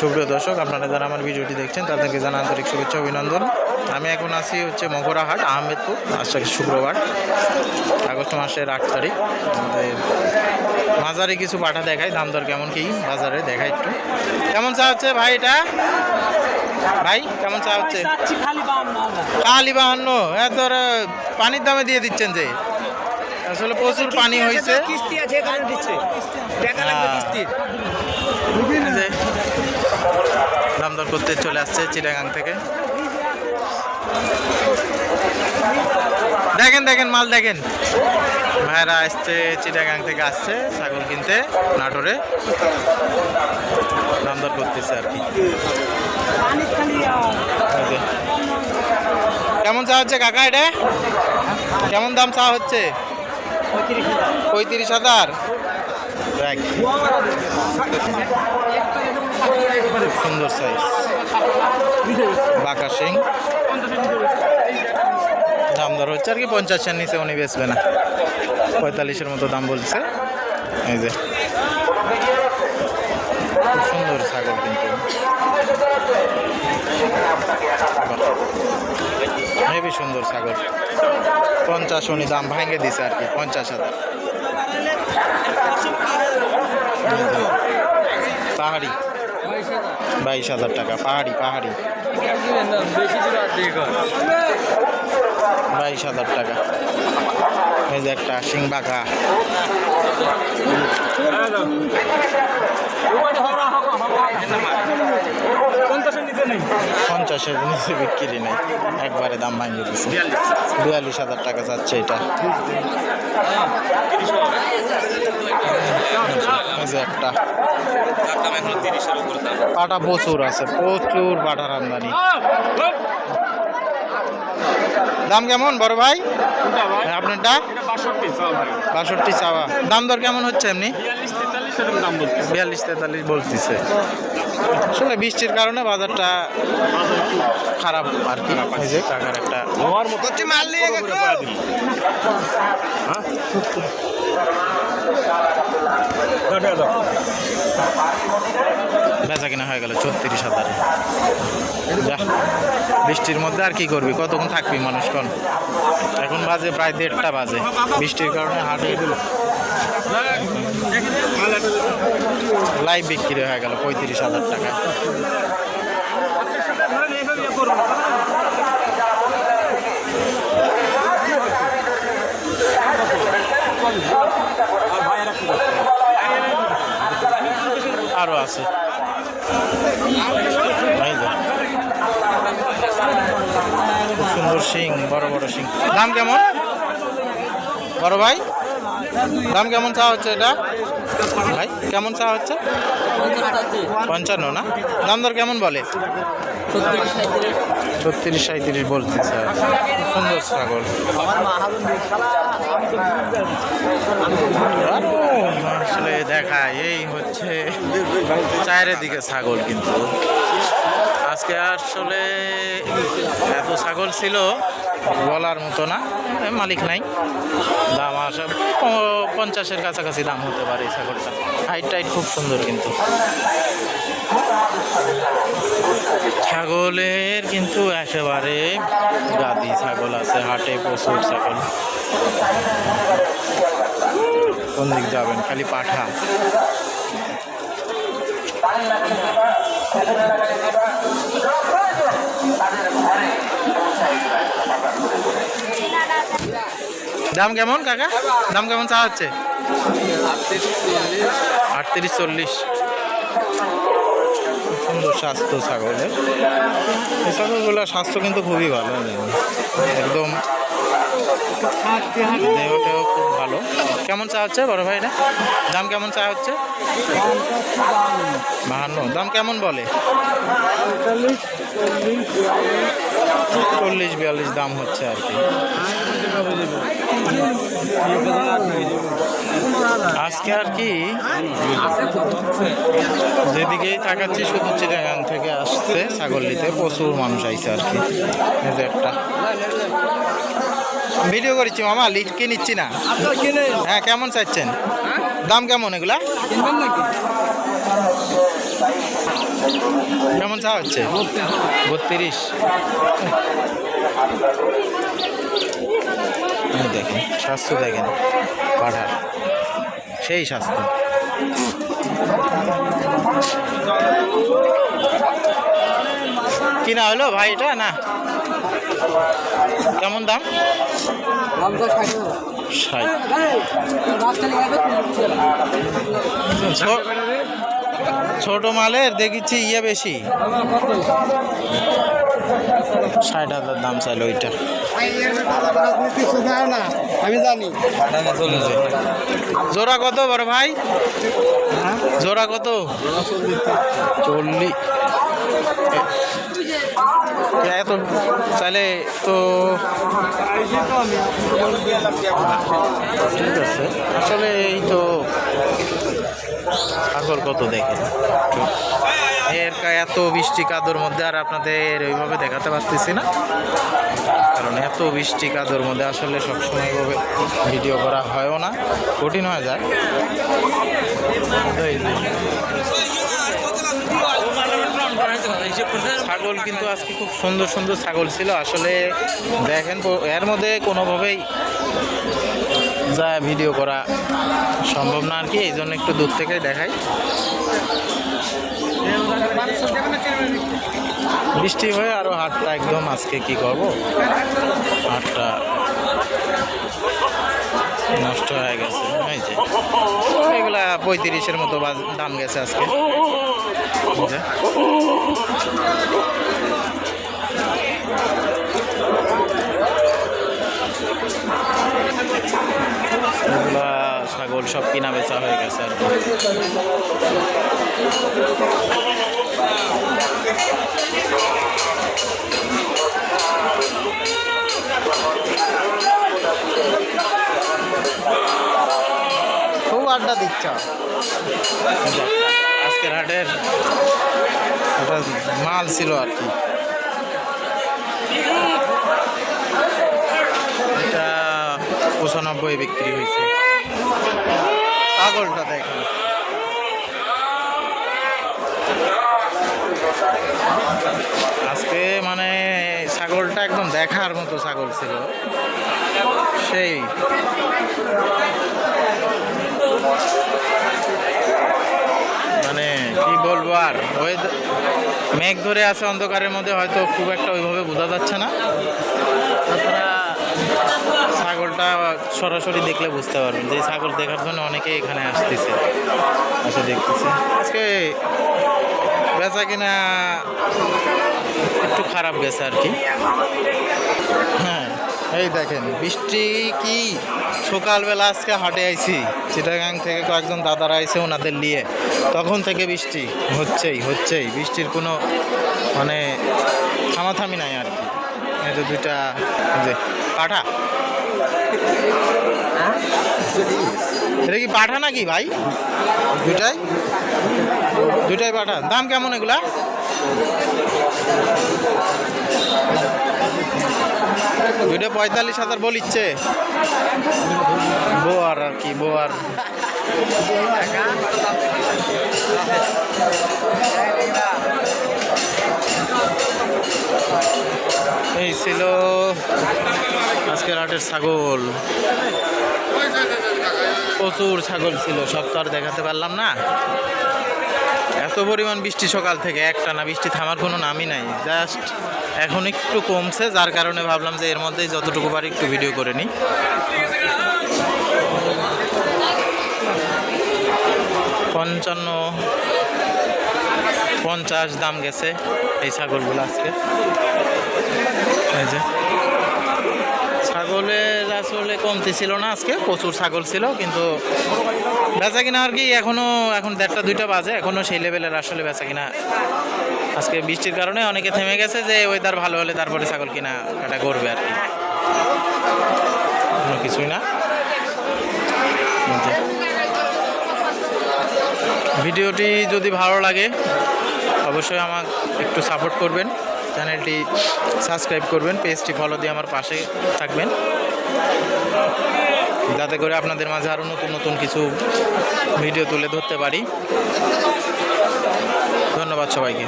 সুপ্রিয় দর্শক আপনারা যারা আমার ভিডিওটি দেখছেন তাদেরকে জানা আন্তরিক শুভেচ্ছা অভিনন্দন। আমি এখন আছি হচ্ছে মকরাহাট আহমেদপুর আজকে শুক্রবার আগস্ট মাসের আট তারিখ। বাজারে কিছু পাঠা দেখাই দাম দর কেমন কি? বাজারে দেখাই একটু। কেমন চা হচ্ছে ভাই এটা? ভাই কেমন চা হচ্ছে? খালি বাহান্ন বাহান্ন এত পানির দামে দিয়ে দিচ্ছেন যে। আসলে প্রচুর পানি হয়েছে কিস্তি আছে দিচ্ছে টাকা লাগবে হ্যাঁ। কিস্তির এই যে দাম দর করতে চলে আসছে চিটাগাং থেকে। দেখেন দেখেন, মাল দেখেন। ভাইরা আসছে চিটাগাং থেকে আসছে ছাগল কিনতে, নাটোরে। দাম দর করতেছে আর কি। কেমন চা হচ্ছে কাকা এটা? কেমন দাম চা হচ্ছে? পঁয়ত্রিশ হাজার। পঁয়ত্রিশ সুন্দর সাইজ বাঁকা সিং দাম দর হচ্ছে আর কি পঞ্চাশের নিচে উনি বেচবে না। পঁয়তাল্লিশের মতো দাম বলছে। এই যে। খুব সুন্দর ছাগল কিন্তু। হেবি সুন্দর ছাগল। পঞ্চাশ উনি দাম ভাঙে দিছে আর কি, পঞ্চাশ হাজার। পাহাড়ি। বাইশ হাজার। টাকা পাহাড়ি পাহাড়ি। বাইশ হাজার টাকা। এই যে একটা সিং বাঁকা পঞ্চাশের নিচে বিক্রি নেই। একবারে দাম ভাঙিয়ে দিচ্ছে বিয়াল্লিশ হাজার টাকা যাচ্ছে এটা। একটা। পাটা প্রচুর আছে, প্রচুর পাটার আমদানি। দাম কেমন বড় ভাই? হ্যাঁ, আপনারটা? বাষট্টি চাওয়া দাম দর কেমন হচ্ছে এমনি? বিয়াল্লিশ তেতাল্লিশ বলতেছে। আসলে বৃষ্টির কারণে বাজারটা খারাপ আর কি। কাকার একটা বেচা কিনা হয়ে গেল ছত্রিশ হাজারে। বৃষ্টির মধ্যে আর কি করবি? কতক্ষণ থাকবি মানুষ কোন এখন বাজে প্রায় দেড়টা বাজে। বৃষ্টির কারণে হাটে লাইভ বিক্রি হয়ে গেল পঁয়ত্রিশ হাজার টাকা। আরও আছে এই যে। খুব সুন্দর শিং বড় বড় শিং দাম কেমন? বড় ভাই, দাম কেমন চা হচ্ছে এটা? ভাই, কেমন চা হচ্ছে? পঞ্চান্ন না? দাম দর কেমন বলে? ছত্রিশ সাঁত্রিশ বলতেছে সুন্দর ছাগল। আসলে দেখায়, এই হচ্ছে চায়ের দিকে ছাগল কিন্তু। আজকে আসলে এত ছাগল ছিল, বলার মতো না। মালিক নাই। দাম আসে পঞ্চাশের কাছাকাছি দাম হতে পারে এই ছাগলটা। হাইট টাইট খুব সুন্দর কিন্তু। ছাগলের কিন্তু একেবারে গাদি ছাগল আছে, হাটে প্রচুর ছাগল। কোন দিক যাবেন? খালি পাঠা। দাম কেমন, কাকা? দাম কেমন চা হচ্ছে? আটত্রিশ চল্লিশ। সুন্দর স্বাস্থ্য ছাগলের। এই ছাগলগুলোর স্বাস্থ্য কিন্তু খুবই ভালো একদম দেহটাও খুব ভালো। কেমন চা হচ্ছে বড় ভাই এটা দাম কেমন চা হচ্ছে? বাহান্ন। দাম কেমন বলে? চল্লিশ বিয়াল্লিশ দাম হচ্ছে আর কি। আজকে আর কি যেদিকেই তাকাচ্ছি শুধু চিটাগাং থেকে আসছে ছাগল নিতে প্রচুর মানুষ আইছে আর কি। একটা। ভিডিও করেছি মামা লিখকে নিচ্ছি না। হ্যাঁ কেমন চাচ্ছেন দাম কেমন এগুলা? কেমন চা হচ্ছে? বত্রিশ। দেখেন স্বাস্থ্য দেখেন পাঠার সেই স্বাস্থ্য। কিনা হলো ভাই এটা না? কেমন দাম? ছোট মালের দেখেছি ইয়ে বেশি। ষাট হাজার দাম চাইলো ওইটা। আমি জানি জোড়া কত বড় ভাই? জোড়া কত? চল্লিশ। এত চাইলে তো ঠিক আছে আসলে এই তো ছাগল কত দেখেন এর এত বৃষ্টি কাদোর মধ্যে আর আপনাদের ওইভাবে দেখাতে পারতেছি না কারণ এত বৃষ্টি কাদোর মধ্যে আসলে সবসময় এইভাবে ভিডিও করা হয়ও না, কঠিন হয়ে যায়। ছাগল কিন্তু আজকে খুব সুন্দর সুন্দর ছাগল ছিল। আসলে দেখেন, এর মধ্যে কোনোভাবেই যা ভিডিও করা সম্ভব না আর কি, এই জন্য একটু দূর থেকে দেখাই। বৃষ্টি হয়ে আরও হাটটা একদম আজকে কি করব? হাটটা নষ্ট হয়ে গেছে এগুলা পঁয়ত্রিশের মতো দাম গেছে আজকে। এগুলা ছাগল সব কিনা বেচা হয়ে গেছে আর খুব আড্ডা দিচ্ছ। মাল ছিল আর কি। এটা পঁচানব্বই বিক্রি হয়েছে। পাগলটা দেখেন আজকে মানে ছাগলটা একদম দেখার মতো ছাগল ছিল। সেই। কি বলব আর? ওই মেঘ ধরে আছে অন্ধকারের মধ্যে, হয়তো খুব একটা ওইভাবে বোঝা যাচ্ছে না। তাছাড়া ছাগলটা সরাসরি দেখলে বুঝতে পারবেন যে ছাগল দেখার জন্য অনেকেই এখানে আসতেছে। এসে দেখতেছে। আজকে বেচা কিনা একটু খারাপ গেছে আর কি। হ্যাঁ এই দেখেন, বৃষ্টি কি? সকালবেলা আজকে হাটে আইছি, চিটাগাং থেকে কয়েকজন দাদারা আইছে ওনাদের নিয়ে। তখন থেকে বৃষ্টি হচ্ছেই হচ্ছেই। বৃষ্টির কোনো মানে থামাথামি নাই আর কি। এই যে দুইটা যে পাঠা। এটা কি পাঠা নাকি ভাই? দুটাই দুটাই পাঠা। দাম কেমন এগুলা? দুইটা পঁয়তাল্লিশ হাজার বলিচ্ছে বোয়ার আর কি, বোয়ার। এই ছিল আজকের হাটের ছাগল। প্রচুর ছাগল ছিল, সব তো আর দেখাতে পারলাম না। এত পরিমাণ বৃষ্টি সকাল থেকে একটা না বৃষ্টি থামার কোনো নামই নাই। জাস্ট এখন একটু কমছে, যার কারণে ভাবলাম যে এর মধ্যেই যতটুকু পারি একটু ভিডিও করে নিই। পঞ্চান্ন, পঞ্চাশ দাম গেছে এই ছাগলগুলো আজকে। এই যে। আসলে কমতি ছিল না আজকে, প্রচুর ছাগল ছিল, কিন্তু বেচা কিনা আর কি এখনও এখন দেড়টা, দুইটা বাজে এখনও সেই লেভেলের আসলে বেচা কিনা আজকে বৃষ্টির কারণে অনেকে থেমে গেছে যে ওয়েদার ভালো হলে তারপরে ছাগল কিনা এটা করবে আর কি। কোনো কিছুই না। ভিডিওটি যদি ভালো লাগে, অবশ্যই আমার একটু সাপোর্ট করবেন। চ্যানেলটি সাবস্ক্রাইব করবেন পেজটি ফলো দিয়ে আমার পাশে থাকবেন। যাতে করে আপনাদের মাঝে আরও নতুন নতুন কিছু ভিডিও তুলে ধরতে পারি। ধন্যবাদ সবাইকে।